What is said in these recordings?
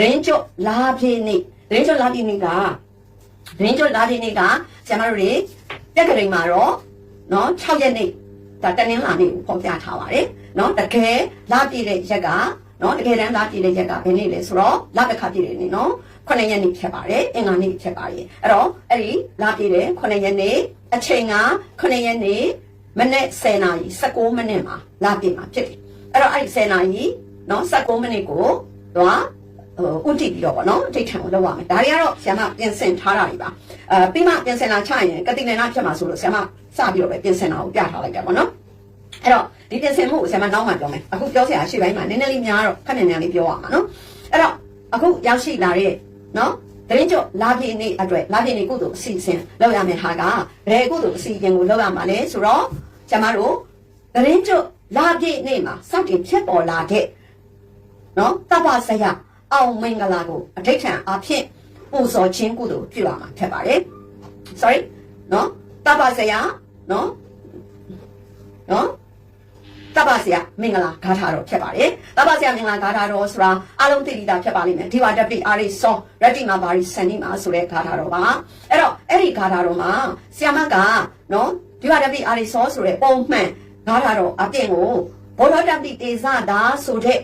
ရင်းကျွတ်လာပြည့်နေ့ရင်းကျွတ်လာပြည့်နေ့ကရင်းကျွတ်လာပြည့်နေ့ကဆရာမတို့တွေပြက်ကလေးမှာတော့နော်6ရက်နေ့ဒါတနင်္လာနေ့ကိုဖော်ပြထားပါတယ်နော်တကယ်လာပြည့်တဲ့ရက်ကနော်တကယ်တမ်းလာပြည့်တဲ့ရက်ကဘယ်နေ့လဲဆိုတော့လပခပြည့်တဲ့နေ့နော်9ရက်နေ့ဖြစ်ပါတယ်အင်္ဂါနေ့ဖြစ်ပါတယ်အဲ့တော့အဲ့ဒီလာပြည့်တဲ့9ရက်နေ့အချိန်က9ရက်နေ့မနေ့10နာရီ19မိနစ်မှာလာပြည့်မှာဖြစ်တယ်အဲ့တော့အဲ့ဒီ10နာရီနော်19မိနစ်ကိုတော့ ဟိုဥတီပြီးတော့ဗောနော်အထိတ်ထန်ကိုလောက်ရမယ်ဒါတွေကတော့ဆရာမပြင်ဆင်ထားတာတွေပါအဲပြီးမှပြင်ဆင်လာချရင်ကတိနေနာဖြစ်မှာဆိုလို့ဆရာမစပြီးတော့ပဲပြင်ဆင်တာကိုပြထားလိုက်တာဗောနော်အဲ့တော့ဒီပြင်ဆင်မှုကိုဆရာမနောက်မှပြောမယ်အခုပြောစရာရှိပိုင်းမှာနည်းနည်းလေးများတော့ခက်နေနေလေးပြောရမှာနော်အဲ့တော့အခုရောက်ရှိလာတဲ့နော်တရင်ကျော်လာပြည့်နေ့အတွက်လာပြည့်နေ့ကုသိုလ်အစီအစဉ်လောက်ရမယ်ဟာကဘယ်ကုသိုလ်အစီအစဉ်ကိုလောက်ရမှာလဲဆိုတော့ဆရာမတို့တရင်ကျော်လာပြည့်နေ့မှာစတင်ဖြစ်ပေါ်လာတဲ့နော်တပ္ပဆရာ အောင်မင်္ဂလာကိုအဋိဋ္ဌံအဖြစ်ပူဇော်ခြင်းကုသိုလ်ပြုရမှာဖြစ်ပါတယ် sorry နော်တပ္ပဆရာနော်နော်တပ္ပဆရာမင်္ဂလာဂါထာတော်ဖြစ်ပါတယ်တပ္ပဆရာမင်္ဂလာဂါထာတော်ဆိုတာအလုံးသိတိတာဖြစ်ပါလိမ့်မယ်ဒီဝါတပိအာရိစောရတ္တိမာပါရိစန္ဒီမာဆိုတဲ့ဂါထာတော်ပါအဲ့တော့အဲ့ဒီဂါထာတော်မှာဆရာမကနော်ဒီဝါတပိအာရိစောဆိုတဲ့ပုံမှန်ဂါထာတော်အပြင်ကိုဘောဓတပိတေဇတာဆိုတဲ့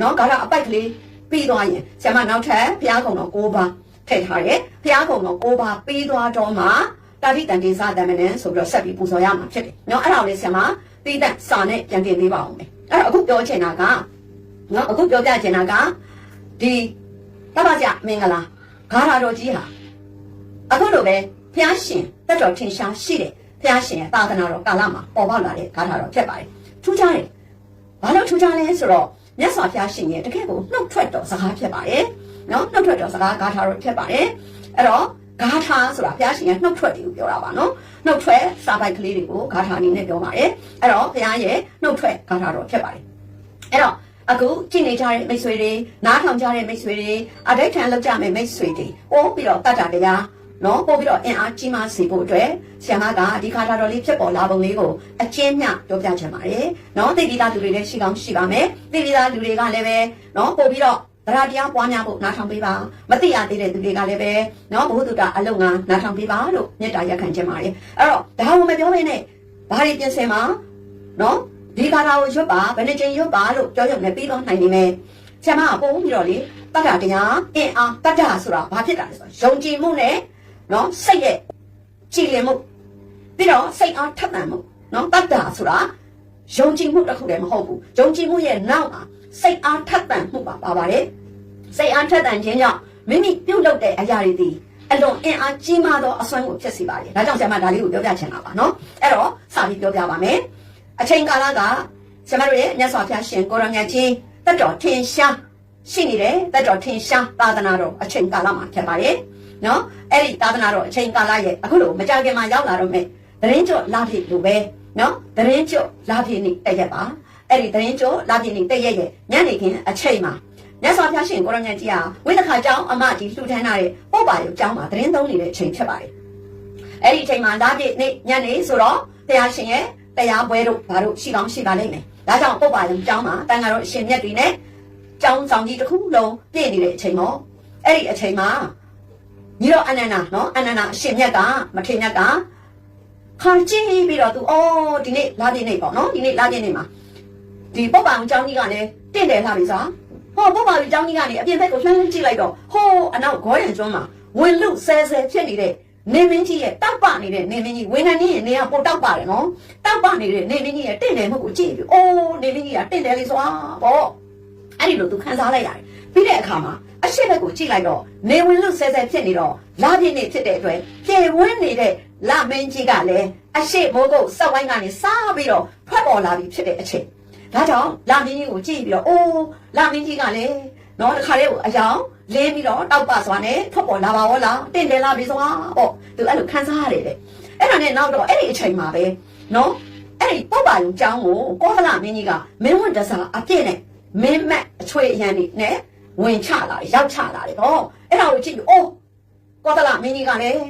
နော်ဂါထာအပိုက်ကလေး ပြီးသွားရင်ဆရာမနောက်ထပ်ဘုရားကုံတော်၉ပါးထည့်ထားတယ်ဘုရားကုံတော်၉ပါးပြီးသွားတော့မှတာတိတန်တေဇတမနန်ဆိုပြီးတော့ဆက်ပြီးပူဇော်ရမှာဖြစ်တယ်နော်အဲ့ဒါကိုလေဆရာမတိတန်စာနဲ့ပြန်ပြင်ပေးပါအောင်မယ်အဲ့တော့အခုပြောချင်တာကနော်အခုပြောပြချင်တာကဒီတပ္ပကြမင်္ဂလာဂါထာတော်ကြီးဟာအခုလိုပဲဘုရားရှင်တက်တော်ထင်ရှားရှိတယ်ဘုရားရှင်ရဲ့သာသနာတော်ကာလမှာပေါ်ပေါက်လာတဲ့ဂါထာတော်ဖြစ်ပါတယ်ထူးခြားတယ်ဘာလို့ထူးခြားလဲဆိုတော့ မြတ်စွာဘုရားရှင်ရဲ့တကယ်ကိုနှုတ်ထွက်တော်စကားဖြစ်ပါတယ်နော်နှုတ်ထွက်တော်စကားဂါထာတော်ဖြစ်ပါတယ်အဲ့တော့ဂါထာဆိုတာဘုရားရှင်ရဲ့နှုတ်ထွက်တယ်ကိုပြောတာပါနော်နှုတ်ထွက်စာပိုက်ကလေးတွေကိုဂါထာအနေနဲ့ပြောပါတယ်အဲ့တော့ဘုရားရဲ့နှုတ်ထွက်ဂါထာတော်ဖြစ်ပါတယ်အဲ့တော့အခုကြည်နေကြတဲ့မိတ်ဆွေတွေနားထောင်ကြတဲ့မိတ်ဆွေတွေအဋိဋ္ဌံလောက်ကြမဲ့မိတ်ဆွေတွေပို့ပြီးတော့တတ်တာတရား နော်ပို့ပြီးတော့အင်အားကြီးမားစေဖို့အတွက်ဆရာမကဒီခါထာတော်လေးဖြစ်ပေါ်လာပုံလေးကိုအကျဉ်းမျှပြောပြချင်ပါတယ်နော်သိပြီးသားလူတွေလည်းရှိကောင်းရှိပါမယ်သိပြီးသားလူတွေကလည်းပဲနော်ပို့ပြီးတော့တရားတရားပွားများဖို့နားထောင်ပေးပါမသိရသေးတဲ့သူတွေကလည်းပဲနော်ဘုသူတာအလုံငါနားထောင်ပေးပါလို့မေတ္တာရက်ခံချင်ပါတယ်အဲ့တော့ဒါကိုမပြောဘဲနဲ့ဘာတွေပြင်ဆင်မှာနော်ဒီကာထာကိုရွတ်ပါဘယ်နှချိန်ရွတ်ပါလို့ပြောရုံနဲ့ပြီးတော့နိုင်နေမယ်ဆရာမကပုံပြီးတော့လေတတ္တတရားအင်အားတတ္တဆိုတာဘာဖြစ်တာလဲဆိုတော့ယုံကြည်မှုနဲ့ နော်စိတ်ရဲ့ကြည်လင်မှုပြီးတော့စိတ်အားထက်သန်မှုနော်တတ္တဆိုတာယုံကြည်မှုတစ်ခုတည်းမဟုတ်ဘူးယုံကြည်မှုရဲ့နောက်မှာစိတ်အားထက်သန်မှုပါပါပါတယ်စိတ်အားထက်သန်ခြင်းကြောင့်မိမိပြုတ်လုပ်တဲ့အရာတွေဒီအလွန်အင်အားကြီးမားသောအစွမ်းကိုဖြစ်စေပါတယ်ဒါကြောင့်ဆရာမဒါလေးကိုပြောပြချင်တာပါနော်အဲ့တော့စပြီးပြောပြပါမယ်အချိန်ကာလကဆရာမတို့ရဲ့မြတ်စွာဘုရားရှင်ကိုရမြတ်ကြီးတတ်တော်ထင်ရှားရှိနေတယ်တတ်တော်ထင်ရှားသာသနာတော်အချိန်ကာလမှာဖြစ်ပါတယ် နော်အဲ့ဒီသာသနာတော်အချိန်ကာလရဲ့အခုလိုမကြခင်မှာရောက်လာတော့မယ်သတင်းကျော်လာဖြစ်လို့ပဲနော်သတင်းကျော်လာဖြစ်နေတည့်ရက်ပါအဲ့ဒီသတင်းကျော်လာဖြစ်နေတည့်ရက်ရဲ့ညနေခင်းအချိန်မှာမြတ်စွာဘုရားရှင်ကိုရမြတ်ကြီးဟာဝိသခါကျောင်းအမကြီးလှူထမ်းထားတဲ့ပုပ္ပါရုပ်ကျောင်းမှာသတင်းသုံးနေတဲ့အချိန်ဖြစ်ပါတယ်အဲ့ဒီအချိန်မှာလာဖြစ်နေညနေဆိုတော့ဘုရားရှင်ရဲ့တရားပွဲတို့ဘာတို့ရှိကောင်းရှိပါလိမ့်မယ်ဒါကြောင့်ပုပ္ပါရုံကျောင်းမှာတန်ဃာတော်အရှင်မြတ်တွေနဲ့ကျောင်းဆောင်ကြီးတစ်ခုလုံးပြည့်နေတဲ့အချိန်ပေါ့အဲ့ဒီအချိန်မှာ ညီတော်အနန္နာနော်အနန္နာအရှင်မြတ်ကမထေရမြတ်ကခါကြည့်ပြီးတော့သူအော်ဒီနေ့လာတဲ့နေ့ပေါ့နော်ဒီနေ့လာတဲ့နေ့မှာဒီပုပ္ပါရုံကျောင်းကြီးကလည်းတင့်တယ်လာပြီစားဟောပုပ္ပါရုံကျောင်းကြီးကနေအပြင်ဘက်ကိုလှမ်းကြည့်လိုက်တော့ဟောအနောက်ဂေါရံကျွန်းမှာဝင်လူဆဲဆဲဖြစ်နေတဲ့နေမင်းကြီးရဲ့တောက်ပနေတဲ့နေမင်းကြီးဝေနန်ကြီးရဲ့နေရာပိုတောက်ပါတယ်နော်တောက်ပနေတဲ့နေမင်းကြီးရဲ့တင့်တယ်မှုကိုကြည့်ပြီးအိုးနေမင်းကြီးကတင့်တယ်လေးစွာပေါ့ အဲ့ဒီလိုသူခန်းစားလိုက်ရတယ်ပြီးတဲ့အခါမှာအရှိဘက်ကိုကြည့်လိုက်တော့နေဝင်လူဆဲဆဲဖြစ်နေတော့လာပြည့်နေဖြစ်တဲ့အတွက်ပြေဝင်းနေတဲ့လာမင်းကြီးကလည်းအရှိမိုးကုတ်စက်ဝိုင်းကနေစားပြီးတော့ထွက်ပေါ်လာပြီးဖြစ်တဲ့အချိန်ဒါကြောင့်လာမင်းကြီးကိုကြည့်ပြီးတော့အိုးလာမင်းကြီးကလည်းနော်တခါလေးကိုအယောင်လင်းပြီးတော့တောက်ပစွာနဲ့ထွက်ပေါ်လာပါရောလားတင့်တယ်လာပြီစွာပေါ့သူအဲ့လိုခန်းစားရတယ်တဲ့အဲ့ဒါနဲ့နောက်တော့အဲ့ဒီအချိန်မှာပဲနော်အဲ့ဒီပုပ္ပါယုံကျောင်းကိုကောသလမင်းကြီးကမင်းဝန်တစားအပြည့်နဲ့ မင်းမက်အချွေအရန်နေနဲ့ဝင်ချလာတယ်ရောက်ချလာတယ်တော့အဲ့ဒါကိုကြည့်ပြီးအိုးကောသလမင်းကြီးကလည်း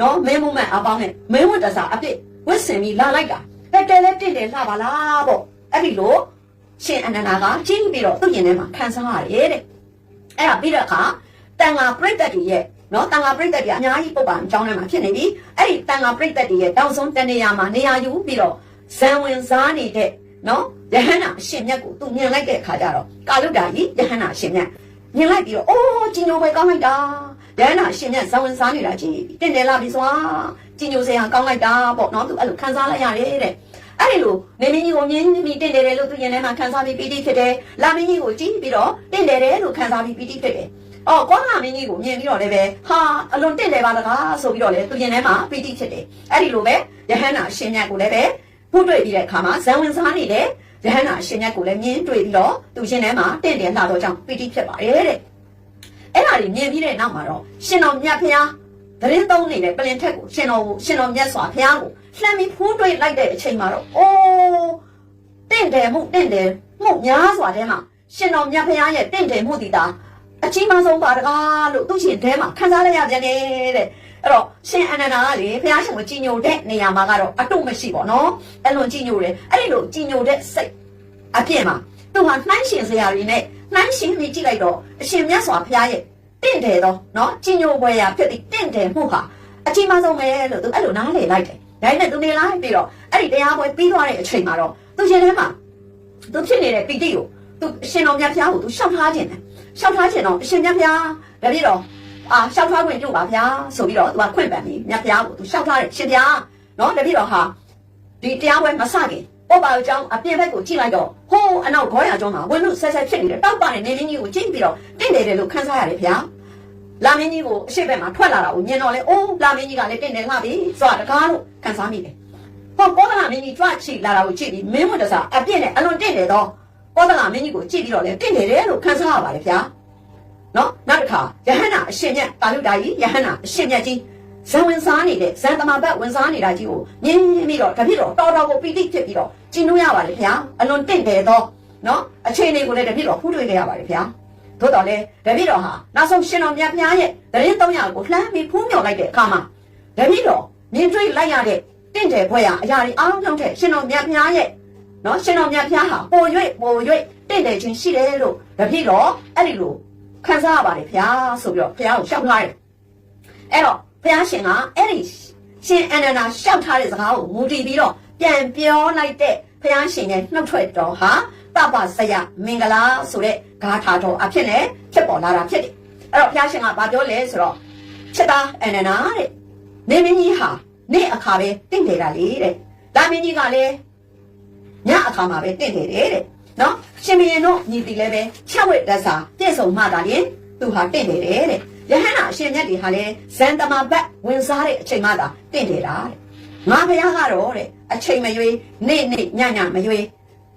နော်မင်းမမက်အပေါင်းနဲ့မင်းဝန်တစားအပြည့်ဝစ်စင်ပြီးလာလိုက်တာတက်တယ်လဲတင့်တယ်လှပါလားပေါ့အဲ့ဒီလိုရှင်အနန္ဒာကကြည့်ပြီးတော့သူ့ရင်ထဲမှာခံစားရတယ်တဲ့အဲ့ဒါပြီးတဲ့အခါတန်ဃာပြိတ္တတွေရဲ့နော်တန်ဃာပြိတ္တတွေအများကြီးပုပ္ပံအကြောင်းထဲမှာဖြစ်နေပြီအဲ့ဒီတန်ဃာပြိတ္တတွေရဲ့တောင်ဆုံးတနေရာမှာနေရာယူပြီးတော့ဇံဝင်စားနေတဲ့ နော်ယဟန္တာအရှင်မြတ်ကိုသူမြင်လိုက်တဲ့အခါကျတော့ကာလုဒ္ဒါကြီးယဟန္တာအရှင်မြတ်မြင်လိုက်ပြီးတော့အိုးကြီးညိုပဲကောင်းလိုက်တာယဟန္တာအရှင်မြတ်ဇံဝင်စားနေတာကြီးတင့်တယ်လာပြီစွာကြီးညိုစရာကောင်းလိုက်တာပေါ့နော်သူအဲ့လိုခံစားလိုက်ရတယ်တဲ့အဲ့ဒီလိုနေမင်းကြီးကိုမြင်ပြီးတင့်တယ်တယ်လို့သူရင်ထဲမှာခံစားပြီးပီတိဖြစ်တယ်။လာမင်းကြီးကိုကြည့်ပြီးတော့တင့်တယ်တယ်လို့ခံစားပြီးပီတိဖြစ်တယ်။အော်ကောလာမင်းကြီးကိုမြင်ပြီးတော့လည်းပဲဟာအလွန်တင့်တယ်ပါတကားဆိုပြီးတော့လည်းသူရင်ထဲမှာပီတိဖြစ်တယ်။အဲ့ဒီလိုပဲယဟန္တာအရှင်မြတ်ကိုလည်းပဲ ဖုတွေ့ပြီးတဲ့အခါမှာဇံဝင်စားနေတဲ့ယဟန္တာအရှင်မြတ်ကိုလည်းမြင်တွေ့ပြီးတော့သူရင်ထဲမှာတင့်တယ်လှတော့ကြောင့်ပီတိဖြစ်ပါတယ်တဲ့။အဲ့ဒါတွေမြင်ပြီးတဲ့နောက်မှာတော့ရှင်တော်မြတ်ဖျားသတင်းသုံးနေတဲ့ပလင်ထက်ကိုရှင်တော်ကိုရှင်တော်မြတ်စွာဘုရားကိုလှမ်းပြီးဖူးတွေ့လိုက်တဲ့အချိန်မှာတော့အိုးတင့်တယ်မှုတင့်တယ်မှုများစွာထဲမှာရှင်တော်မြတ်ဘုရားရဲ့တင့်တယ်မှုတည်တာအကြီးမားဆုံးပါတကားလို့သူရှင်ထဲမှာခံစားလိုက်ရပြန်တယ်တဲ့ အဲ့တော့ရှင်အနန္ဒာကလေဘုရားရှင်ကိုကြည်ညိုတဲ့နေရာမှာကတော့အတုမရှိပေါ့နော်အဲ့လိုကြည်ညိုတယ်အဲ့ဒီလိုကြည်ညိုတဲ့စိတ်အပြည့်မှာသူဟာနှိုင်းရှင်စရာတွေနဲ့နှိုင်းရှင်ပြီးကြည့်လိုက်တော့အရှင်မြတ်စွာဘုရားရဲ့တင့်တယ်တော့နော်ကြည်ညိုပွဲရာဖြစ်တဲ့တင့်တယ်မှုဟာအကြီးမားဆုံးပဲလို့သူအဲ့လိုနားလည်လိုက်တယ်ဒါနဲ့သူနေလိုက်ပြီးတော့အဲ့ဒီတရားပွဲပြီးသွားတဲ့အချိန်မှာတော့သူရှင်ထဲမှာသူဖြစ်နေတဲ့ပီတိကိုသူအရှင်တော်မြတ်ဖျားကိုသူရှောက်ထားခြင်းတယ်ရှောက်ထားခြင်းတော့အရှင်မြတ်ဖျားဒါပြည့်တော့ အာရှောက်ထားခွင့်ပြုပါဗျာဆိုပြီးတော့သူကခွင့်ပန်ပြီးမြတ်ဖျားကိုသူရှောက်ထားတယ်ရှင်ဖျားနော်ဒါပြည့်တော့ဟာဒီတရားပွဲမစခင်ပုပ္ပါအကြောင်းအပြင်ဘက်ကိုကြည့်လိုက်တော့ဟိုးအနောက်ခေါ်ရအကြောင်းမှာဝင်းလို့ဆက်ဆက်ဖြစ်နေတယ်တောက်ပါနဲ့နေရင်းကြီးကိုကြည့်ပြီးတော့တင့်တယ်တယ်လို့ခန်းစားရတယ်ဗျာလာမင်းကြီးကိုအရှိတ်ဘက်မှာထွက်လာတာကိုမြင်တော့လေအိုးလာမင်းကြီးကလည်းတင့်တယ်လှပြီဆိုတာတကားလို့ခံစားမိတယ်။ဟောကောသလမင်းကြီးကြွချီလာတာကိုကြည့်ပြီးမင်းဝတ်တစားအပြည့်နဲ့အလွန်တင့်တယ်တော့ကောသလမင်းကြီးကိုကြည့်ပြီးတော့လေတင့်တယ်တယ်လို့ခံစားရပါတယ်ဗျာ။ နော်နောက်တစ်ခါယဟန္တာအရှင်မြတ်ကာလုတာကြီးယဟန္တာအရှင်မြတ်ကြီးဇံဝင်စားနေတဲ့ဇံတမဘတ်ဝင်စားနေတာကြီးကိုမြင်ပြီးတော့တပြည့်တော့တော်တော်ကိုပီတိဖြစ်ပြီးတော့ကျင်းလို့ရပါတယ်ဗျာအလွန်တင့်တယ်တော့နော်အခြေအနေကိုလည်းတပြည့်တော့ဖူးတွေ့ခဲ့ရပါတယ်ဗျာသို့တော်လဲတပည့်တော်ဟာနောက်ဆုံးရှင်တော်မြတ်ဖျားရဲ့တရင်300ကိုလှမ်းပြီးဖူးမြော်လိုက်တဲ့အခါမှာတပည့်တော်မြင်တွေ့လိုက်ရတဲ့တင့်တယ်ဘွဲ့ရအရာတွေအားလုံးကြောင့်တဲ့ရှင်တော်မြတ်ဖျားရဲ့နော်ရှင်တော်မြတ်ဖျားဟာပို၍ပို၍တင့်တယ်ခြင်းရှိတယ်လို့တပည့်တော်အဲ့ဒီလို ခံစားရပါတယ်ဖျားဆိုပြီးတော့ဖျားကိုရှောက်ထားတယ်အဲ့တော့ဖျားရှင်ကအဲ့ဒီရှင်အနန္ဒာရှောက်ထားတဲ့စကားကိုမူတည်ပြီးတော့ပြန်ပြောလိုက်တဲ့ဖျားရှင်ရဲ့နှုတ်ထွက်တော်ဟာတပ္ပဆယမင်္ဂလာဆိုတဲ့ဂါထာတော်အဖြစ်နဲ့ဖြစ်ပေါ်လာတာဖြစ်တယ်။အဲ့တော့ဘုရားရှင်ကဘာပြောလဲဆိုတော့ချက်သားအနန္နာတဲ့နေမင်းကြီးဟာနေ့အခါပဲတင့်တယ်တာလေတဲ့။ဒါမင်းကြီးကလည်းညအခါမှာပဲတင့်တယ်တဲ့တဲ့။နော် ရှင်မင်းတို့ညီတီလည်းပဲချက်ဝက်တတ်စာပြည့်စုံမှသာရင်သူဟာတင့်တယ်တဲ့တဲ့။ယဟန္တာအရှင်မြတ်တွေဟာလည်းဇန်တမဘတ်ဝင်စားတဲ့အချိန်မှသာတင့်တယ်တာတဲ့။ငါဘုရားကတော့တဲ့အချိန်မရွေးနေ့နေ့ညညမရွေး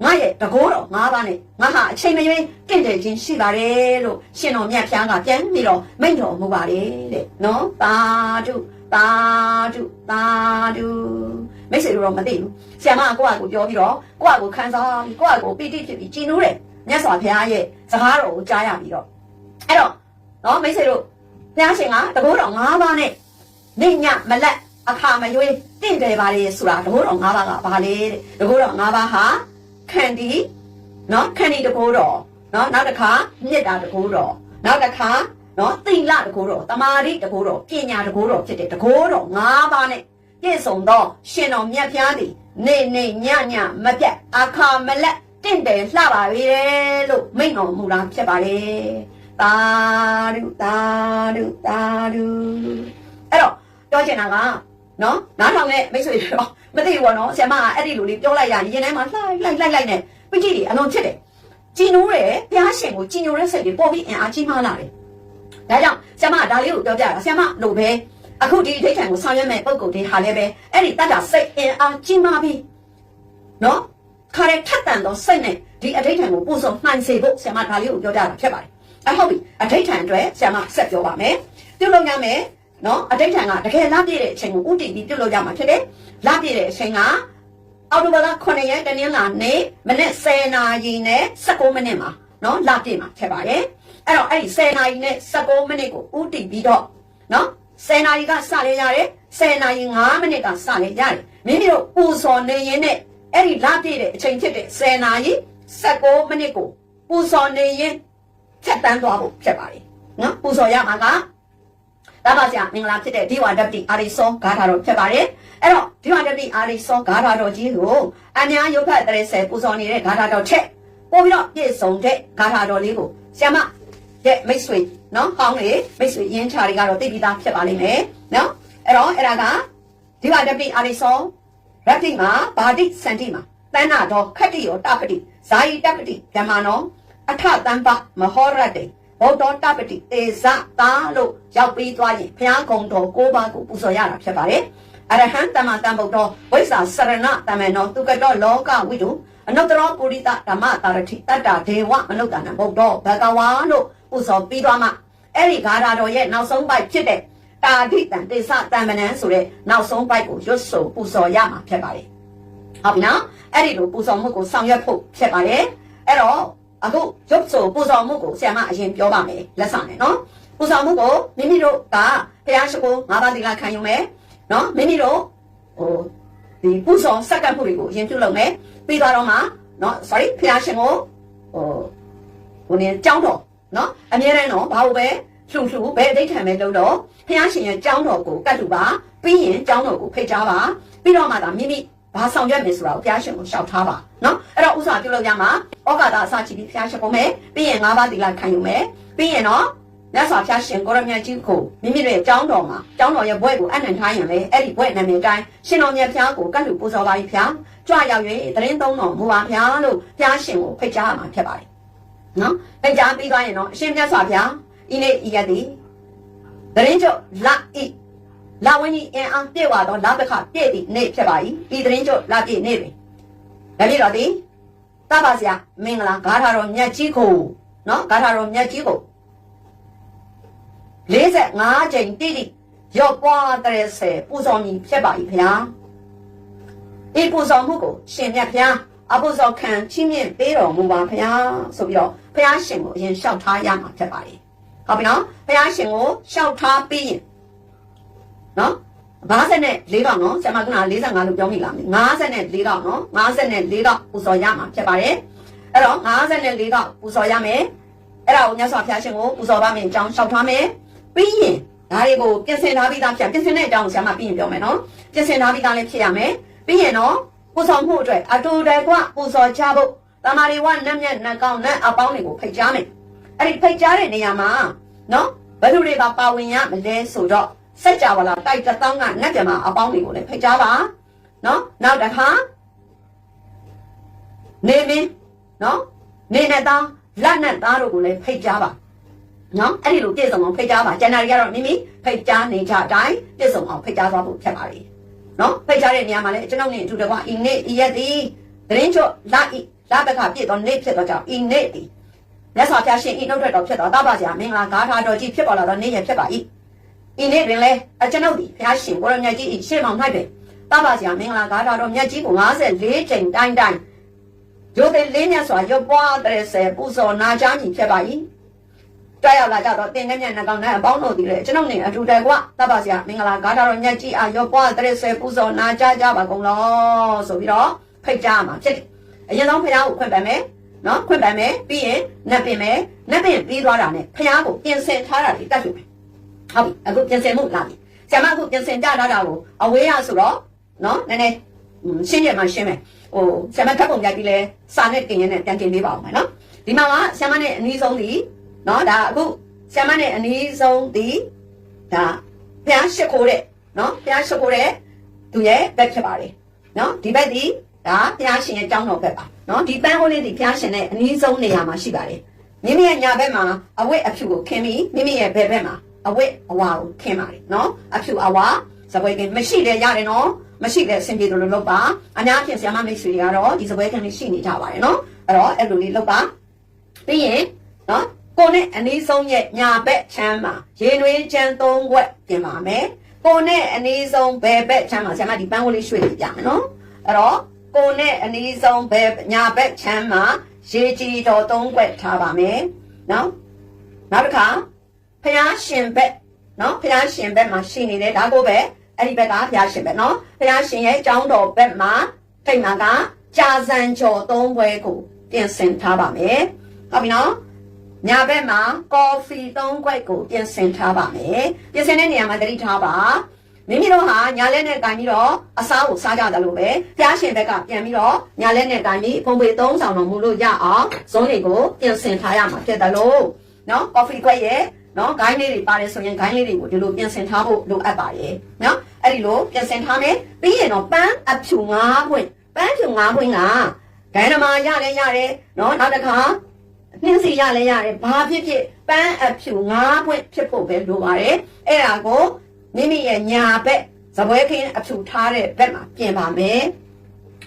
ငါရဲ့တကောတော်၅ပါးနဲ့ငါဟာအချိန်မရွေးတင့်တယ်ခြင်းရှိပါတယ်လို့ရှင်တော်မြတ်ဖျားကပြန်ပြီးတော့မိန့်တော်မူပါတယ်တဲ့နော်တာ ဓုတာဓုတာဓုမိတ်ဆွေတို့တော့မသိဘူးဆရာမကကိုယ့်အကိုပြောပြီးတော့ကိုယ့်အကိုခံစားပြီးကိုယ့်အကိုပီတိဖြစ်ပြီးကြည်နူးတယ်မြတ်စွာဘုရားရဲ့စကားတော်ကိုကြားရပြီးတော့အဲ့တော့နော်မိတ်ဆွေတို့ဘုရားရှင်ကတကောတော်၅ပါးနဲ့နေညမလက်အခါမရွေးတင့်တယ်ပါလေဆိုတာတကောတော်၅ပါးကဘာလဲတဲ့တကောတော်၅ပါးဟာခန္တီနော်ခန္တီတကိုးတော်နော်နောက်တစ်ခါမြစ်တာတကိုးတော်နောက်တစ်ခါ နော်သီလတကိုးတော်တမာတိတကိုးတော်ပညာတကိုးတော်ဖြစ်တဲ့တကိုးတော်၅ပါးနဲ့ပြည့်စုံသောရှင်တော်မြတ်ဖျားသည်နေနေညညမပြတ်အခါမလက်တင့်တယ်လှပါပြီလို့မိန့်တော်မူတာဖြစ်ပါလေတာဓုတာဓုတာဓုအဲ့တော့ပြောချင်တာကနော်နားထောင်တဲ့မိတ်ဆွေတွေတော့မသိဘူးပေါ့နော်ဆရာမကအဲ့ဒီလိုလေးပြောလိုက်ရရင်ရင်ထဲမှာလှိုက်လိုက်လိုက်လိုက်နဲ့ပိဋိတွေအလုံးဖြစ်တယ်ကြည်နိုးတယ်ဘုရားရှင်ကိုကြည်ညိုတဲ့စိတ်တွေပေါ်ပြီးအင်အားကြီးမားလာတယ် ဒါကြောင့်ဆရာမကဒါလေးကိုပြောပြတာဆရာမလို့ပဲအခုဒီအဋိဌံကိုဆောင်ရွက်မဲ့ပုံကိုယ်တွေဟာလည်းပဲအဲ့ဒီတတ်တာစိတ်အင်အားကြီးမားပြီးနော်ခါရဲထက်တန်သောစိတ်နဲ့ဒီအဋိဌံကိုပို့ဆောင်နှိုင်စေဖို့ဆရာမဒါလေးကိုပြောပြတာဖြစ်ပါတယ်အဟုတ်ပြီအဋိဌံအတွက်ဆရာမဆက်ပြောပါမယ်ပြုလုပ်ရမယ်နော်အဋိဌံကတကယ်လပြည့်တဲ့အချိန်ကိုဥတည်ပြီးပြုလုပ်ရမှာဖြစ်တယ်လပြည့်တဲ့အချိန်ကအော်တိုဘာလ9ရက်တနင်္လာနေ့မနေ့10နာရီနဲ့19မိနစ်မှာနော်လပြည့်မှာဖြစ်ပါတယ် အဲ့တော့အဲ့ဒီ10နာရီနဲ့19မိနစ်ကိုဥတည်ပြီးတော့နော်10နာရီကစလဲရတယ်10နာရီ5မိနစ်ကစလဲရတယ်မိမိတို့ပူဇော်နေရင်နဲ့အဲ့ဒီလပြည့်တဲ့အချိန်ဖြစ်တဲ့10နာရီ19မိနစ်ကိုပူဇော်နေရင်ဖြတ်တန်းသွားဖို့ဖြစ်ပါတယ်နော်ပူဇော်ရမှာကတပါဆရာမင်္ဂလာဖြစ်တဲ့ဒီဝါဒပတိအာရိစောဂါထာတော်ဖြစ်ပါတယ်အဲ့တော့ဒီဝါဒပတိအာရိစောဂါထာတော်ကြီးကိုအများယုတ်ဖတ်တဲ့ဆယ်ပူဇော်နေတဲ့ဂါထာတော်ချက်ပို့ပြီးတော့ပြည့်စုံတဲ့ဂါထာတော်လေးကိုဆရာမ ရဲ့မိတ်ဆွေနော်ကောင်းလေမိတ်ဆွေရင်းချာတွေကတော့သိပြီးသားဖြစ်ပါလိမ့်မယ်နော်အဲ့တော့အဲ့ဒါကဒီဝါဒပတိအာရိစောရတ္တိမှာဘာတိစန္တိမှာတဏ္ဍတော်ခတ္တိယောတပတိဇာယိတပတိဓမ္မနောအထတံပမဟောရတေဘုဒ္ဓတပတိတေဇတာလို့ရောက်ပြီးသွားရင်ဘုရားကုံတော်၉ပါးကိုပူဇော်ရတာဖြစ်ပါတယ်အရဟံတမတံဗုဒ္ဓဝိဇ္ဇာစရဏတမေနောသူကတောလောကဝိတုအနုတ္တရောပုရိသဓမ္မတာရတိတတ္တဒေဝမနုဿာနံဗုဒ္ဓဘဂဝါလို့ ပူဇော်ပြီးသွားမှအဲ့ဒီဂါထာတော်ရဲ့နောက်ဆုံးပိုက်ဖြစ်တဲ့တာဓိတံတေသတံမနံဆိုတဲ့နောက်ဆုံးပိုက်ကိုရွတ်ဆိုပူဇော်ရမှာဖြစ်ပါတယ်ဟုတ်ပြီနော်အဲ့ဒီလိုပူဇော်မှုကိုဆောင်ရွက်ဖို့ဖြစ်ပါတယ်အဲ့တော့အခုရုပ်ဆိုပူဇော်မှုကိုဆရာမအရင်ပြောပါမယ်လက်ဆောင်နဲ့နော်ပူဇော်မှုကိုမိမိတို့ကဘုရားရှိခိုး၅ပါးသီလခံယူမယ်နော်မိမိတို့ဟိုဒီပူဇော်စက္ကန့်မှုတွေကိုအရင်ပြုလုပ်မယ်ပြီးသွားတော့မှနော် sorry ဘုရားရှင်ကိုဟိုဟိုနေကြောင်းတော် နော်အမြဲတမ်းတော့ဘာလို့ပဲလှူလှူဘယ်အဋိဌံပဲလုပ်တော့ဘုရားရှင်ရဲ့ကြောင်းတော်ကိုကတ်တူပါပြီးရင်ကြောင်းတော်ကိုဖိတ်ကြားပါပြီးတော့မှသာမိမိဘာဆောင်ရွက်မယ်ဆိုတာကိုဘုရားရှင်ကိုရှောက်ထားပါနော်အဲ့တော့ဥစ္စာပြုလုပ်ရမှာဩကာသအစချီပြီးဘုရားရှင်ကိုမယ်ပြီးရင်၅ပါးသီလခံယူမယ်ပြီးရင်တော့မြတ်စွာဘုရားရှင်ကိုရမြတ်ကြီးကိုမိမိတို့ရဲ့ကျောင်းတော်မှာကျောင်းတော်ရဲ့ဘွဲ့ကိုအနံ့ထားရင်လေအဲ့ဒီဘွဲ့နာမည်တိုင်းရှင်တော်မြတ်ဘုရားကိုကတ်လူပူဇော်ပါပြီဘုရားကြွရောက်၍တရင်သုံးတော်မူပါဘုရားလို့ဘုရားရှင်ကိုဖိတ်ကြားရမှာဖြစ်ပါတယ် နော်ဖိတ်ကြားပြီးသွားရင်တော့အရှင်မြတ်စွာဘုရားဤနေ့ဤရက်သည်တရင်ကျလာဤလာဝင်းကြီးအင်အားပြည့်ဝသောလာပခပြည့်သည့်နေ့ဖြစ်ပါ၏ဤတရင်ကျလာပြည့်နေ့တွင်ဒါပြည့်တော်သည်တပါစရာမင်္ဂလာဂါထာတော်မြတ်ကြီးကိုနော်ဂါထာတော်မြတ်ကြီးကို45ချိန်တိတိရော့ပွားတဲ့ဆယ်ပူဇော်မည်ဖြစ်ပါ၏ဖျားဤပူဇော်မှုကိုရှင်မြတ်ဖျား အဘိုးစောခံချင်းမြင့်ပေးတော်မူပါဖရာဆိုပြီးတော့ဖရာရှင်ကိုအရင်လျှောက်ထားရမှာဖြစ်ပါတယ်ဟုတ်ပြီနော်ဖရာရှင်ကိုလျှောက်ထားပြီးရင်နော်50နဲ့4တော့နော်ဆရာမကနာ45လို့ပြောမိလား50နဲ့4တော့နော်50နဲ့4တော့ပူဇော်ရမှာဖြစ်ပါတယ်အဲ့တော့50နဲ့4တော့ပူဇော်ရမယ်အဲ့ဒါကိုမြတ်စွာဘုရားရှင်ကိုပူဇော်ပါမယ်အကြောင်းလျှောက်ထားမယ်ပြီးရင်ဒါတွေကိုပြင်ဆင်ထားပြီးသားဖြစ်ပြင်ဆင်တဲ့အကြောင်းကိုဆရာမပြီးရင်ပြောမယ်နော်ပြင်ဆင်ထားပြီးသားလည်းဖြစ်ရမယ်ပြီးရင်နော် ပူဇော်မှုအတွက်အတူတကွပူဇော်ချဖို့တမာရီဝနတ်မြတ်နတ်ကောင်းနတ်အပေါင်းတွေကိုဖိတ်ကြားမယ်အဲ့ဒီဖိတ်ကြားတဲ့နေရာမှာနော်ဘယ်သူတွေကပါဝင်ရမလဲဆိုတော့စက်ကြဝဠာတိုက်တောင်းကနတ်ပြမအပေါင်းတွေကိုလည်းဖိတ်ကြားပါနော်နောက်တစ်ခါနေမင်းနော်နေနဲ့သားလက်နဲ့သားတို့ကိုလည်းဖိတ်ကြားပါနော်အဲ့ဒီလိုပြည့်စုံအောင်ဖိတ်ကြားပါကျန်တာတွေကတော့မိမိဖိတ်ကြားနေကြအတိုင်းပြည့်စုံအောင်ဖိတ်ကြားသွားဖို့ဖြစ်ပါလေ နော်ဖိတ်ကြားတဲ့နေရာမှာလည်းကျွန်ုပ်နေအတူတကွဤနေ့ဤရက်သည်တရင်ချောလာဤလာဘက်ကပြည့်တော့နေ့ဖြစ်တော့ကြောင့်ဤနေ့သည်မြတ်စွာဘုရားရှင်ဤနှုတ်ထွက်တော်ဖြစ်တော်တပါစရာမင်္ဂလာဂါထာတော်ကြီးဖြစ်ပေါ်လာတော့နေ့ရက်ဖြစ်ပါ၏ဤနေ့တွင်လည်းအကျွန်ုပ်သည်ဘုရားရှင်ကိုရမြတ်ကြီးဤရှေ့မောင်၌ပင်တပါစရာမင်္ဂလာဂါထာတော်မြတ်ကြီးကို54ချိန်တိုင်းတိုင်းဒုတိလေးမြတ်စွာရုပ်ပွားတဲ့ဆယ်ပူဇော်နာချမည်ဖြစ်ပါ၏ တွားရောက်လာကြတော့တင်တဲ့မြတ်နှကောင်နဲ့အပေါင်းတို့ဒီလေကျွန်ုပ်နေအထူးတကွတတ်ပါစရာမင်္ဂလာဂါထာတော်မြတ်ကြီးအာရောပွားတဲ့ဆယ်ပူဇော်နာကြကြပါကုန်လောဆိုပြီးတော့ဖိတ်ကြားမှာဖြစ်တယ်အရင်ဆုံးဖះကိုခွင့်ပန်မယ်နော်ခွင့်ပန်မယ်ပြီးရင်နတ်ပင်မယ်နတ်ပင်ပြီးသွားတာနဲ့ဖះကိုပြင်ဆင်ထားတာဒီတတ်ယူမယ်ဟုတ်ပြီအခုပြင်ဆင်မှုလာပြီဆရာမအခုပြင်ဆင်ကြတာကိုအဝေးရဆိုတော့နော်နည်းနည်းရှင်းရမှရှင်းမယ်ဟိုဆရာမထပ်ပုံပြပြီးလဲစာနဲ့တင်ရနဲ့ပြန်တင်ပေးပါအောင်မယ်နော်ဒီမှာကဆရာမနဲ့အနည်းဆုံးဒီ เนาะဒါအခုဆ iam နဲ့အနည်းဆုံးဒီဒါဘုရားရှိခိုးတဲ့เนาะဘုရားရှိခိုးတဲ့သူရဲ့ဘက်ဖြစ်ပါတယ်เนาะဒီဘက်ဒီဒါဘုရားရှင်ရဲ့ကျောင်းတော်ဘက်ပါเนาะဒီပန်းဟိုးလေးဒီဘုရားရှင်နဲ့အနည်းဆုံးနေရာမှာရှိပါတယ်မိမိရဲ့ညာဘက်မှာအဝတ်အဖြူကိုခင်းပြီးမိမိရဲ့ဘက်ဘက်မှာအဝတ်အဝါကိုခင်းပါတယ်เนาะအဖြူအဝါစပွဲကင်းမရှိတယ်ရတယ်နော်မရှိတဲ့အဆင်ပြေတယ်လို့လုပ်ပါအများဖြင့်ဆရာမမိတ်ဆွေတွေကတော့ဒီစပွဲကင်းလေးရှိနေကြပါတယ်နော်အဲ့တော့အဲ့လိုလေးလုပ်ပါပြီးရင်နော် ကိုနဲ့အနည်းဆုံးရဲ့ညာဘက်ချမ်းမှာရေနွေးချမ်း၃ခွက်ပြင်ပါမယ်ကိုနဲ့အနည်းဆုံးဘယ်ဘက်ချမ်းမှာဆရာမဒီပန်းကလေးရွှေ့ပြပြမယ်နော်အဲ့တော့ကိုနဲ့အနည်းဆုံးဘယ်ညာဘက်ချမ်းမှာရေကြည်တော်၃ခွက်ထားပါမယ်နော်နောက်တစ်ခါဖျားရှင်ဘက်နော်ဖျားရှင်ဘက်မှာရှိနေတယ်ဒါကိုပဲအဲ့ဒီဘက်ကဖျားရှင်ဘက်နော်ဖျားရှင်ရဲ့ကျောင်းတော်ဘက်မှာထိတ်မှာကကြာစံကျော်၃ဘွဲကိုပြင်ဆင်ထားပါမယ်ဟုတ်ပြီနော် ညာဘက်မှာကော်ဖီ၃ခွက်ကိုပြင်ဆင်ထားပါမယ်ပြင်ဆင်တဲ့နေရာမှာတတိထားပါမိမိတို့ဟာညာလက်နဲ့ကန်ပြီးတော့အစားကိုစားကြတယ်လို့ပဲဖျားရှင်ဘက်ကပြန်ပြီးတော့ညာလက်နဲ့ကန်ပြီးဖုံပေ၃ဆောင်တော်မူလို့ရအောင်ဇုံးတွေကိုပြင်ဆင်ထားရမှာဖြစ်တယ်လို့နော်ကော်ဖီခွက်ရဲ့နော်ဂိုင်းလေးတွေပါတယ်ဆိုရင်ဂိုင်းလေးတွေကိုဒီလိုပြင်ဆင်ထားဖို့လိုအပ်ပါတယ်နော်အဲ့ဒီလိုပြင်ဆင်ထားမယ်ပြီးရင်တော့ပန်းအဖြူ၅ခွင့်ပန်းဖြူ၅ခွင့်ကဒိုင်နမာရလဲရတယ်နော်နောက်တစ်ခါ နှင်းစီရလဲရတယ်ဘာဖြစ်ဖြစ်ပန်းအဖြူ၅ခွင့်ဖြစ်ဖို့ပဲလိုပါတယ်အဲ့ဒါကိုမိမိရဲ့ညာဘက်ဇပွဲခင်းအဖြူထားတဲ့ဘက်မှာပြင်ပါမယ်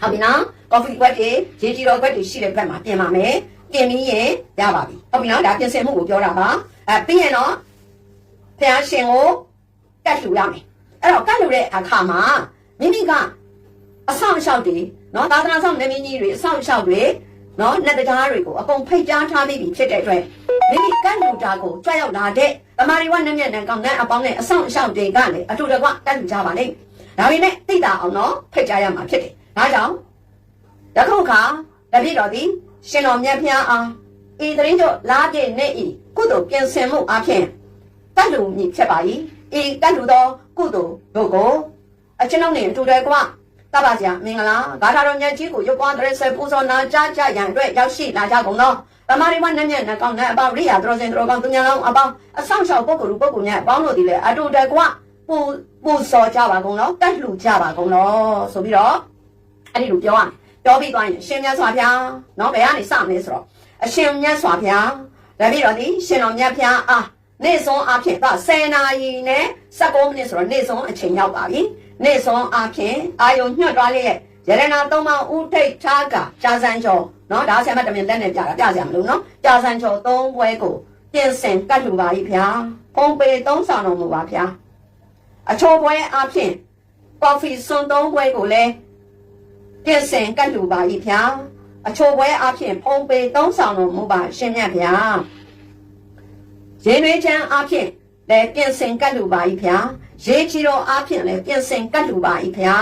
ဟုတ်ပြီနော်ကော်ဖီကွက်တွေရေကြီးတော်ကွက်တွေရှိတဲ့ဘက်မှာပြင်ပါမယ်ပြင်ပြီးရင်ရပါပြီဟုတ်ပြီနော်ဒါပြင်ဆင်မှုကိုပြောတာပါအဲပြီးရင်တော့ဖျားရှင်ကိုကတ်လှူရမယ်အဲ့တော့ကတ်လှူတဲ့အခါမှာမိမိကအဆောင်အရှောက်တွေနော်သာသနာဆောင်နေမင်းကြီးတွေအဆောင်အရှောက်တွေ နော်လက်တရားတွေကိုအကုန်ဖိတ်ကြားထားပြီးပြီဖြစ်တဲ့အတွက်မိမိကတ်လှူတာကိုကြွရောက်လာတဲ့တမာရီဝနမျက်နှာကောင်နဲ့အပေါင်းနဲ့အဆောင်အရှောက်တွေကလည်းအတူတကွကတ်လှူကြပါလိမ့်ဒါပေမဲ့သိတာအောင်နော်ဖိတ်ကြားရမှာဖြစ်တယ်ဒါကြောင့်ယခုအခါတပြည့်တော်သည်ရှင်တော်မြတ်ဖျားအားဤတရင်တို့လာပြည့်နေဤကုသိုလ်ပြင်ဆင်မှုအပြင်ကတ်လူမည်ဖြစ်ပါ၏ဤကတ်လူသောကုသိုလ်တို့ကိုအကျွန်ုပ်နှင့်အတူတကွ တပါစရာမင်္ဂလာဂါထာတော်မြတ်ကြီးကိုရုပ်ပွားတဲ့ဆက်ပူဇော်နာကြားကြရန်အတွက်ရောက်ရှိလာကြကုန်သောတမရိဝနမျက်နှာကောင်းတဲ့အပေါင်းရိယာတော်စင်တော်ကောင်းသူများကောင်းအပေါင်းအဆောင်ရှောက်ပုဂ္ဂိုလ်ပုဂ္ဂိုလ်များအပေါင်းတို့ဒီလေအတူတကွပူပူဇော်ကြပါကုန်လောကတ်လူကြပါကုန်လောဆိုပြီးတော့အဲ့ဒီလိုပြောရမယ်ပြောပြီးသွားရင်ရှင်မြတ်စွာဘုရားเนาะဘယ်ကနေစမလဲဆိုတော့အရှင်မြတ်စွာဘုရားဒါပြီးတော့ဒီရှင်တော်မြတ်ဘုရားအားနေ့ဆုံးအဖြစ်က10နာရီနဲ့19မိနစ်ဆိုတော့နေ့ဆုံးအချိန်ရောက်ပါပြီ နေဆုံးအပြင်အာယုံညှတ်သွားလေးရဲ့ရတနာသုံးပါးဥထိတ်ထားကကြာဆန်းချောနော်ဒါဆရာမတမင်လက်နဲ့ပြတာပြဆရာမလို့နော်ကြာဆန်းချောသုံးပွဲကိုပြင်ဆင်ကတ်လူပါ၏ဗျာဖုံပေသုံးဆောင်တော်မူပါဗျာအချိုပွဲအပြင်ကော်ဖီစွန်သုံးပွဲကိုလည်းပြင်ဆင်ကတ်လူပါ၏ဗျာအချိုပွဲအပြင်ဖုံပေသုံးဆောင်တော်မူပါရှင်မြတ်ဗျာရင်းနှွေးချမ်းအပြင်လည်းပြင်ဆင်ကတ်လူပါ၏ဗျာ ရေချီတော်အဖြစ်လည်းပြင်ဆင်ကတ်လူပါ၏ဗျာ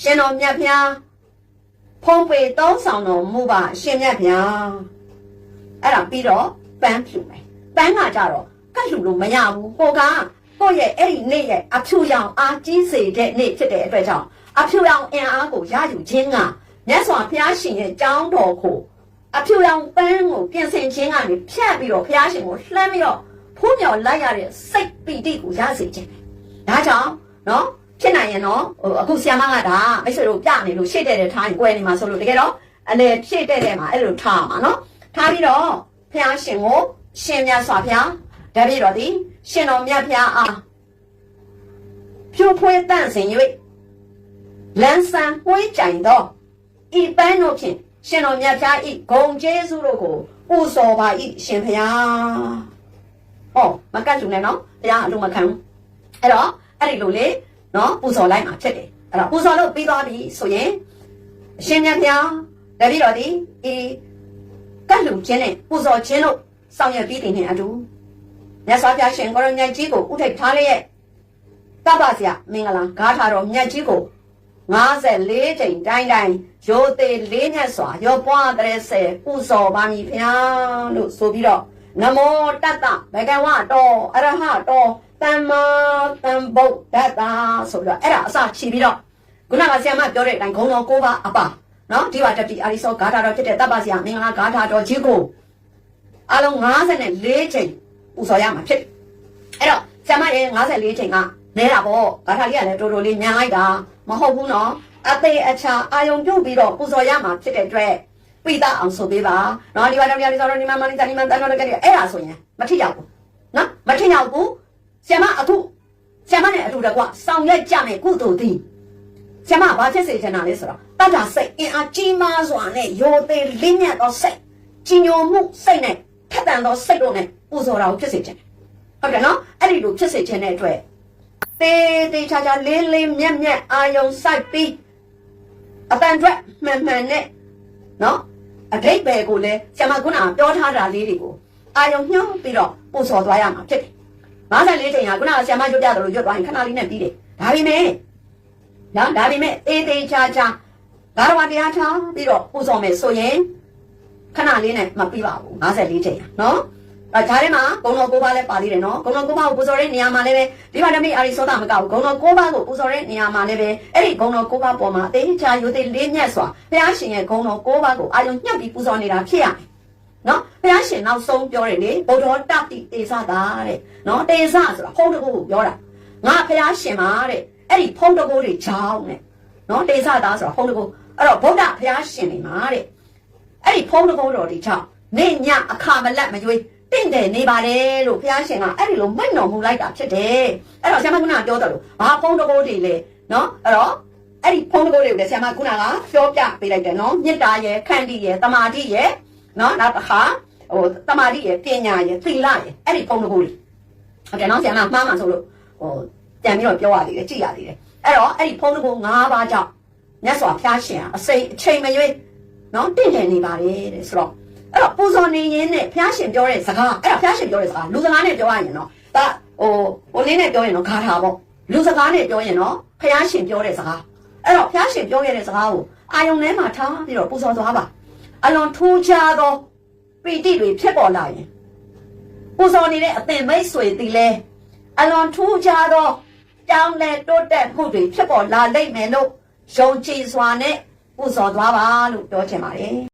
ရှင်တော်မြတ်ဗျာဖုံးပေသုံးဆောင်တော်မူပါရှင်မြတ်ဗျာအဲ့ဒါပြီးတော့ပန်းဖြူမယ်ပန်းကကြတော့ကတ်လူလို့မရဘူးကိုကကိုယ့်ရဲ့အဲ့ဒီနေ့ရဲ့အဖြူရောင်အားကြီးစေတဲ့နေ့ဖြစ်တဲ့အတွက်ကြောင့်အဖြူရောင်အင်အားကိုရယူခြင်းကမြတ်စွာဘုရားရှင်ရဲ့ကြောင်းတော်ကိုအဖြူရောင်ပန်းကိုပြင်ဆင်ခြင်းကနေဖြတ်ပြီးတော့ဘုရားရှင်ကိုလှမ်းပြီးတော့ဖူးမြော်လိုက်ရတဲ့စိတ်ပီတိကိုရစေခြင်း ဒါကြောင့်နော်ဖြစ်နိုင်ရင်တော့ဟိုအခုဆီယမကဒါမိတ်ဆွေတို့ပြနေလို့ရှေ့တဲ့တဲ့ထားရင်꿰နေမှာဆိုလို့တကယ်တော့အလေရှေ့တဲ့တဲ့မှာအဲ့လိုထားမှာနော်ထားပြီးတော့ဘုရားရှင်ကိုရှင်မြတ်စွာဘုရားတပည့်တော်သည်ရှင်တော်မြတ်ဘုရားအားဖြိုးဖွေးတန့်စင်၍လန်းဆန်းပွေးကြိုင်သောဤပန်းတို့ဖြင့်ရှင်တော်မြတ်ဘုရားဤဂုံကျေးဇူးတို့ကိုပူဇော်ပါဤရှင်ဘုရားဟောမကတ်လူနဲ့နော်ဘုရားအလုံးမခံဘူး အဲ့တော့အဲ့ဒီလိုလေနော်ပူဇော်လိုက်မှာဖြစ်တယ်အဲ့တော့ပူဇော်လို့ပြီးသွားပြီဆိုရင်အရှင်မြတ်ဘုရားတပည့်တော်ဒီဤကတ်လူခြင်းနဲ့ပူဇော်ခြင်းလို့ဆောင်ရွက်ပြီးတင်နေအတူမြတ်စွာဘုရားရှင်ကိုရမြတ်ကြီးကိုဥထိပ်ထားလျက်တပ္ပစရာမင်္ဂလာဂါထာတော်မြတ်ကြီးကို54ချိန်တိုင်းတိုင်းရိုသေလေးမြတ်စွာရောပွားတဲ့ဆယ်ပူဇော်ပါမည်ဖျားလို့ဆိုပြီးတော့နမောတတ္တဘဂဝတောအရဟတော သမ္မာသမ္ဗုဒ္ဓတ္တဆိုပြီးတော့အဲ့ဒါအစချီပြီးတော့ခုနကဆရာမပြောတဲ့အတိုင်းဂုံတော်၉ပါးအပါနော်ဒီပါတတိအာရိသောဂါထာတော်ဖြစ်တဲ့တပ္ပစရာမင်္ဂလာဂါထာတော်ကြီးကိုအလုံး54ချိန်ပူဇော်ရမှာဖြစ်တယ်အဲ့တော့ဆရာမရဲ့54ချိန်ကနဲတာပေါ့ဂါထာလေးကလည်းတော်တော်လေးညာလိုက်တာမဟုတ်ဘူးနော်အသေးအချာအာယုံပြုတ်ပြီးတော့ပူဇော်ရမှာဖြစ်တဲ့အတွက်ပိတာအောင်ဆိုပေးပါနော်ဒီပါတော်ပြလေးစောတော်ဒီမှာမလေးတန်ဒီမှာတန်တော်ကလေးအဲ့ဒါဆိုရင်မထရောက်ဘူးနော်မထရောက်ဘူး ဆရာမအခုဆရာမနဲ့အတူတကွဆောင်ရွက်ကြမယ်ကုသိုလ်သည်ဆရာမဘာဖြစ်စေချင်တာလဲဆိုတော့တတ်တာစိတ်အင်အားကြီးမားစွာနဲ့ရိုသေလင်းမြတ်သောစိတ်ကြီးညိုမှုစိတ်နဲ့ထက်သန်သောစိတ်တို့နဲ့ပူဇော်တာကိုဖြစ်စေချင်တယ်ဟုတ်တယ်နော်အဲ့ဒီလိုဖြစ်စေချင်တဲ့အတွက်တေးတေးချာချာလေးလေးမြက်မြက်အာယုံစိုက်ပြီးအတန်အတွက်မှန်မှန်နဲ့နော်အတိတ်ပဲကိုလည်းဆရာမခုနကပြောထားတာလေးတွေကိုအာယုံညှောင်းပြီးတော့ပူဇော်သွားရမှာဖြစ်တယ် 54ချိန်ဟာခုနကဆရာမရွတ်ပြတယ်လို့ရွတ်သွားရင်ခဏလေးနဲ့ပြီးတယ်ဒါပေမဲ့နော်ဒါပေမဲ့အေးသေးချာချာဘာတော်တရားထားပြီးတော့ပူဇော်မယ်ဆိုရင်ခဏလေးနဲ့မပြီးပါဘူး54ချိန်ဟာနော်အဲဂျားထဲမှာဂုံတော်၉ပါးလည်းပါသေးတယ်နော်ဂုံတော်၉ပါးကိုပူဇော်တဲ့နေရာမှာလည်းပဲဒီမှာတမိအာရီစောတာမကဘူးဂုံတော်၉ပါးကိုပူဇော်တဲ့နေရာမှာလည်းပဲအဲ့ဒီဂုံတော်၉ပါးပေါ်မှာအသေးချာယူသေးလေးမြတ်စွာဘုရားရှင်ရဲ့ဂုံတော်၉ပါးကိုအာယုံညှပ်ပြီးပူဇော်နေတာဖြစ်ရမယ် နော်ဘုရားရှင်နောက်ဆုံးပြောတယ်လေဘုဒ္ဓတတိတေသတာတဲ့နော်တေသဆိုတာဖုံးတကူကိုပြောတာငါဘုရားရှင်ပါတဲ့အဲ့ဒီဖုံးတကူတွေချောင်းတဲ့နော်တေသတာဆိုတာဖုံးတကူအဲ့တော့ဗုဒ္ဓဘုရားရှင်နေမှာတဲ့အဲ့ဒီဖုံးတကူတော်ဒီချောင်းနေညအခါမလက်မရွေးတင့်တယ်နေပါတယ်လို့ဘုရားရှင်ကအဲ့ဒီလိုမိန့်တော်မူလိုက်တာဖြစ်တယ်အဲ့တော့ဆရာမကနာပြောတယ်လို့ဘာဖုံးတကူတွေလဲနော်အဲ့တော့အဲ့ဒီဖုန်းတကိုးတွေကိုလည်းဆရာမခုနကပြောပြပေးလိုက်တယ်နော်မေတ္တာရယ်ခန္တီရယ်တမာတိရယ် နော်နောက်တစ်ခါဟိုတမာတိရယ်ပညာရယ်သီလရယ်အဲ့ဒီဖုန်းတကိုးတွေဟုတ်တယ်နော်ဆရာမမှားမှဆိုလို့ဟိုပြန်ပြီးတော့ပြောရသေးတယ်ကြည့်ရသေးတယ်အဲ့တော့အဲ့ဒီဖုန်းတကိုး၅ပါးကြောင့်မြတ်စွာဘုရားရှင်အစိအချိန်မရွေးနော်တင့်တယ်နေပါတယ်တဲ့ဆိုတော့အဲ့တော့ပူဇော်နေရင်းနဲ့ဘုရားရှင်ပြောတဲ့စကားအဲ့ဒါဘုရားရှင်ပြောတဲ့စကားလူစကားနဲ့ပြောရရင်နော်ဒါဟိုဟိုနည်းနဲ့ပြောရင်တော့ဂါထာပေါ့လူစကားနဲ့ပြောရင်တော့ဘုရားရှင်ပြောတဲ့စကားအဲ့တော့ဖျားရှင်ပြောခဲ့တဲ့စကားကိုအာယုံထဲမှာထားပြီးတော့ပူဇော်သွားပါ အလွန်ထူးခြားသောပီတိတွေဖြစ်ပေါ်လာရင်ပူဇော်နေတဲ့အသင်မိတ်ဆွေတီလဲအလွန်ထူးခြားသောကြောင်းလဲတိုးတက်မှုတွေဖြစ်ပေါ်လာလိမ့်မယ်လို့ယုံကြည်စွာနဲ့ပူဇော်သွားပါလို့ပြောချင်ပါတယ်